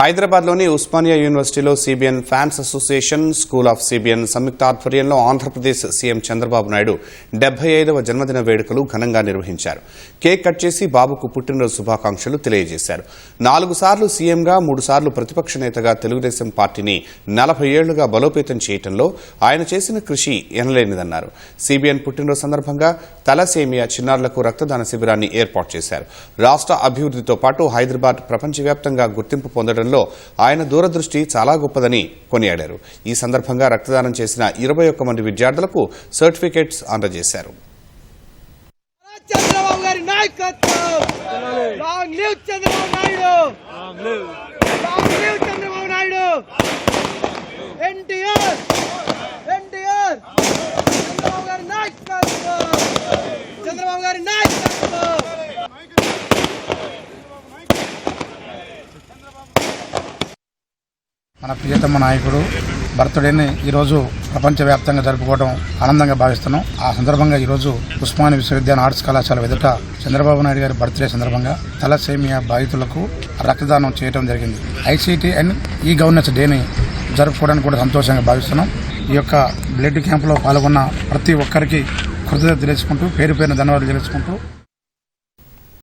హైదరాబాద్లోని ఉస్మానియా యూనివర్సిటీలో CBN fans association school of CBN సంయుక్త ఆధ్వర్యంలో ఆంధ్రప్రదేశ్ సీఎం చంద్రబాబు నాయుడు డెబ్బై ఐదవ జన్మదిన వేడుకలు ఘనంగా నిర్వహించారు. కేక్ కట్ చేసి బాబుకు పుట్టినరోజు శుభాకాంక్షలు తెలియజేశారు. నాలుగు సార్లు సీఎంగా మూడు సార్లు ప్రతిపక్ష నేతగా తెలుగుదేశం పార్టీని నలభై ఏళ్ళుగా బలోపేతం చేయటంలో ఆయన చేసిన కృషి ఎనలేనిదన్నారు. సిబిఎన్ పుట్టినరోజు సందర్భంగా తలసేమియా చిన్నారులకు రక్తదాన శిబిరాన్ని ఏర్పాటు చేశారు. రాష్ట్ర అభివృద్ధితో పాటు హైదరాబాద్ ప్రపంచవ్యాప్తంగా గుర్తింపు పొందడం పొందడంలో ఆయన దూరదృష్టి చాలా గొప్పదని కొనియాడారు. ఈ సందర్భంగా రక్తదానం చేసిన ఇరవై ఒక్క మంది విద్యార్థులకు సర్టిఫికేట్స్ అందజేశారు. చంద్రబాబు గారి నాయకత్వం! Long live Chandrababu Naidu! Long live Chandrababu Naidu! NTR! NTR! Chandrababu గారి నాయకత్వం! చంద్రబాబు గారి నాయకత్వం! మన ప్రియతమ నాయకుడు బర్త్డేని ఈరోజు ప్రపంచవ్యాప్తంగా జరుపుకోవడం ఆనందంగా భావిస్తున్నాం. ఆ సందర్భంగా ఈరోజు ఉస్మాని విశ్వవిద్యాలయం ఆర్ట్స్ కళాశాల ఎదుట చంద్రబాబు నాయుడు గారి బర్త్డే సందర్భంగా తలసేమియా బాధితులకు రక్తదానం చేయడం జరిగింది. ఐసీటీ అండ్ ఈ గవర్నెన్స్ డేని జరుపుకోవడానికి కూడా సంతోషంగా భావిస్తున్నాం. ఈ యొక్క బ్లడ్ క్యాంపులో పాల్గొన్న ప్రతి ఒక్కరికి కృతజ్ఞత తెలుసుకుంటూ పేరు పేరున ధన్యవాదాలు తెలుసుకుంటూ